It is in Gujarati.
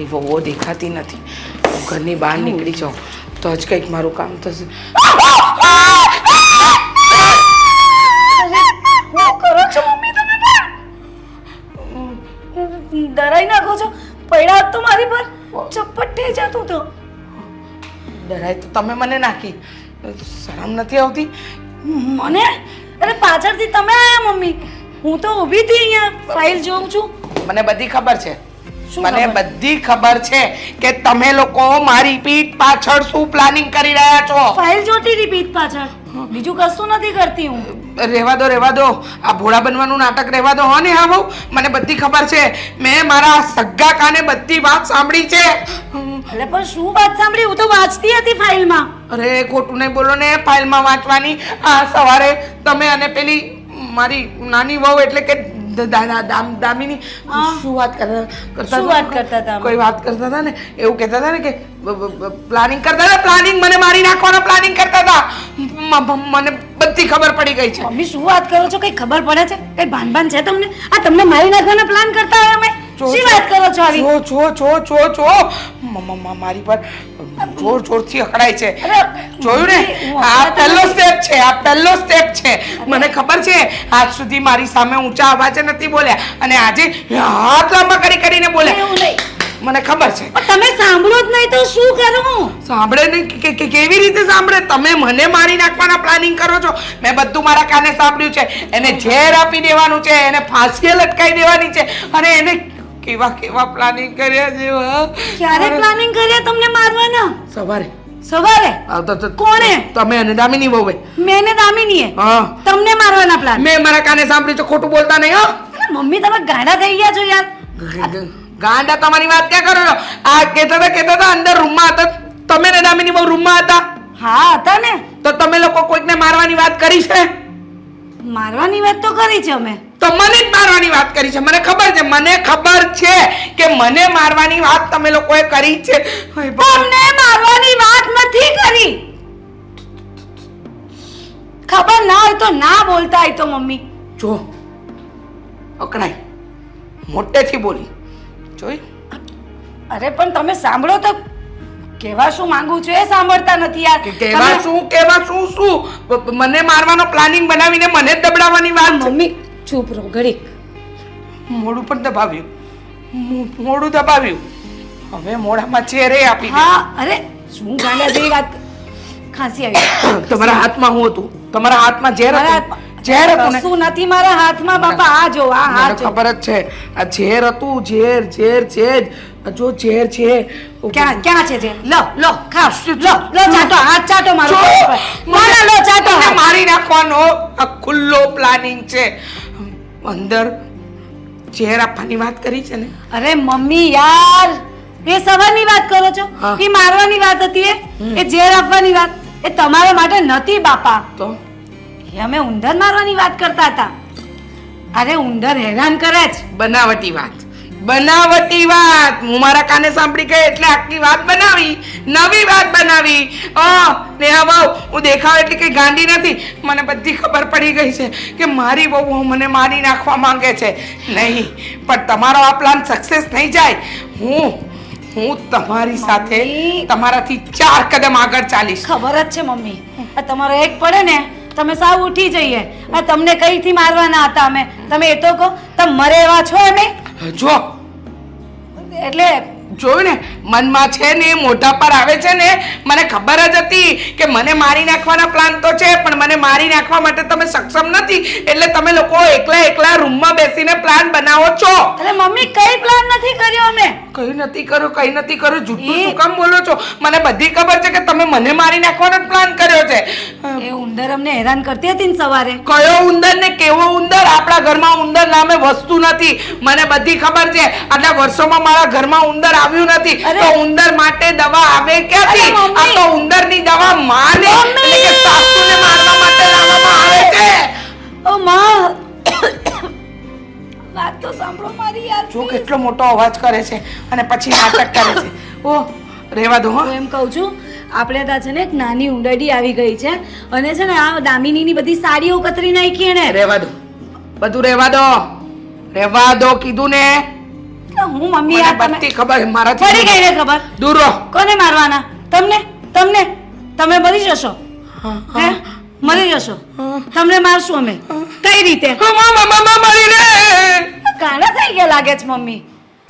મારી વહુઓ દેખાતી નથી. હું ઘરની બહાર નીકળી જાઉં તો જ કંઈક મારું કામ થશે. ડરાઈ નાખો છો? પડ્યા તો મારી પર. ચપ્પટ થઈ જતું તો. ડરાય તો તમે મને નાખી. શરમ નથી આવતી? મને? અરે પાછળથી તમે આયા મમ્મી. હું તો ઊભી હતી અહીંયા. ફાઇલ જોઉં છું. મને બધી ખબર છે. મને બધી ખબર છે કે તમે લોકો મારી પીઠ પાછળ શું પ્લાનિંગ કરી રહ્યા છો? ફાઇલ જોતી હતી પીઠ પાછળ. બીજું કશું નથી કરતી હું. રહેવા દો રહેવા દો. આ ભોળા બનવાનું નાટક રહેવા દો. હો ને હા બહુ? મને બધી ખબર છે. મેં મારા સગ્ગા કાને બધી વાત સાંભળી છે. એટલે પણ શું વાત સાંભળી? હું તો વાંચતી હતી ફાઇલમાં. અરે ખોટું નહીં બોલો ને. ફાઇલમાં વાંચવાની આ સવારે તમે અને પેલી મારી નાની વહુ એટલે કે દામિની. શું વાત કરતા કરતા શું વાત કરતા હતા? કોઈ વાત કરતા હતા ને? એવું કહેતા હતા ને કે પ્લાનિંગ કરતા હતા? પ્લાનિંગ મને મારી નાખવાનો પ્લાનિંગ કરતા હતા? મને બધી ખબર પડી ગઈ છે. મમ્મી શું વાત કરો છો? કઈ ખબર પડે છે? કઈ ભાન ભાન છે તમને? આ તમને મારી નાખવાના પ્લાન કરતા હોય અમે? શી વાત કરો છો આવી? જો જો જો જો જો મારી પર જોર જોરથી અકળાય છે. જોયું ને? આ પહેલો સ્ટેપ છે આ પહેલો સ્ટેપ છે. મને ખબર છે આજ સુધી મારી સામે ઊંચા અવાજે નથી બોલ્યા અને આજે હાથ લાંબા કરી કરીને બોલ્યા. મને ખબર છે. તમે સાંભળો જ નહીં તો શું કરું? સાંભળે ને કે કેવી રીતે સાંભળે? તમે મને મારી નાખવાના પ્લાનિંગ કરો છો? મેં બધું મારા કાને સાંભળ્યું છે. એને ઝેર આપી દેવાનું છે એને ફાંસીએ લટકાઈ દેવાની છે અને એને કેવા કેવા પ્લાનિંગ કર્યા છે ક્યારે પ્લાનિંગ કર્યા તમને મારવાના? સવારે. સવારે? તો- તો- કોણે? તમે અને દામિની બહુ મેં ને દામિની હા. તમને મારવાના પ્લાન મેં મારા કાને સાંભળ્યું છે ખોટું બોલતા નહીં હો. મમ્મી તમે ગાડા થઈ ગયા છો યાર. ગાંડા તમારી વાત ક્યાં કરો છો? આ કહેતા હતા કહેતા હતા અંદર રૂમમાં હતા. તમે ને દામિની બહુ રૂમમાં હતા? હા હતા ને. તો તમે લોકો કોઈકને મારવાની વાત કરી છે? મારવાની વાત તો કરી છે અમે. તો મને જ મારવાની વાત કરી છે. મને ખબર છે મને ખબર છે કે મને મારવાની વાત તમે લોકોએ કરી છે. તમને મારવાની વાત નથી કરી. ખબર ના હોય તો ના બોલતા હોય તો મમ્મી. જો અકળાય. મોટેથી બોલી. જોઈ. અરે પણ તમે સાંભળો તો કેવા શું માંગુ છું એ સાંભળતા નથી યાર. કેવા શું કેવા શું શું? મને મારવાનો પ્લાનિંગ બનાવીને મને દબડાવવાની વાત મમ્મી ચૂપ રહો ઘડીક. મોડું પણ દબાવ્યું. મોડું દબાવ્યું. હવે મોઢામાં ચેરે આપી હા અરે શું ગાંડા જેવી વાત. ખાંસી આવી. તમારા હાથમાં હું હતું? તમારા હાથમાં ઝેર હતું? ઝેર હતું શું નથી મારા હાથમાં બાપા આ જો આ હાથ ખબર જ છે. આ ઝેર હતું ઝેર ઝેર છે જ ઝેર છે ક્યાં ક્યાં છે ઝેર? લો લો ખા લો લો ચાટો હાથ ચાટો મારો ના લો ચાટો. મારી નાખવાનો આ ખુલ્લો પ્લાનિંગ છે. અંદર ઝેર આપવાની વાત કરી છે ને? અરે મમ્મી યાર. એ સવારની વાત કરો છો? એ મારવાની વાત હતી એ? એ ઝેર આપવાની વાત. એ તમારા માટે નથી બાપા. તો? એ અમે ઉંદર મારવાની વાત કરતા હતા. અરે ઉંદર હેરાન કરે છે બનાવટી વાત. બનાવટી વાત. હું મારા કાને સાંભળી ગઈ એટલે આખી વાત બનાવી. નવી વાત બનાવી. અ નેહા વહુ હું દેખાવ એટલે કઈ ગાંડી નથી. મને બધી ખબર પડી ગઈ છે કે મારી બહુ મને મારી નાખવા માંગે છે. નહીં પણ તમારો આ પ્લાન સક્સેસ નહીં જાય. હું હું તમારી સાથે તમારાથી ચાર કદમ આગળ ચાલીશ. ખબર જ છે મમ્મી. આ તમારો એક પડે ને તમે સાવ ઉઠી જઈએ. આ તમને કઈથી મારવાના હતા અમે? તમે એ તો કહો તમે મરે એવા છો અમે? જો. એટલે જોયું ને મનમાં છે ને મોઢા પર આવે છે ને મને ખબર જ હતી કે મને મારી નાખવાના પ્લાન તો છે પણ મને મારી નાખવા માટે તમે સક્ષમ નથી. એટલે તમે લોકો એકલા એકલા રૂમમાં બેસીને પ્લાન બનાવો છો. એટલે મમ્મી કઈ પ્લાન નથી કર્યો અમે? કઈ નથી કર્યો કઈ નથી કર્યો જૂઠું એ- શું કામ બોલો છો? મને બધી ખબર છે કે તમે મને મારી નાખવાનો પ્લાન કર્યો છે. એ ઉંદર અમને હેરાન કરતી હતી ને સવારે. કયો ઉંદર ને આપણા ઘરમાં ઉંદર નામે વસ્તુ નથી. મને બધી ખબર છે. આટલા વર્ષોમાં મારા ઘરમાં ઉંદર આવ્યું નથી. તો ઉંદર માટે દવા આવે ક્યાંથી? આ તો ઉંદરની દવા માને. એટલે કે સાસુને મારવા માટે લાવવામાં આવે છે. ઓ માં. વાત તો સાંભળો મારી યાર જો કેટલો મોટો અવાજ કરે છે અને પછી નાટક કરે છે. ઓ રેવા દો હું. એમ કહું છું આપણે ત્યાં છે ને એક નાની ઉંદરડી આવી ગઈ છે. અને છે ને આ દામિનીની બધી સાડીઓ કતરી નાખી એને રેવા દો. બધું રેવા દો. રેવા દો કીધું ને. હું મમ્મી મને આ તમે બધી ખબર પડી મારાથી ગઈ ને ખબર? દૂર રહો. કોને મારવાના? તમને? તમને? તમે મરી જશો. હે મરી જશો. તમને મારશું અમે. કઈ રીતે? મરી રે કાણા થઈ ગયા લાગે છે મમ્મી?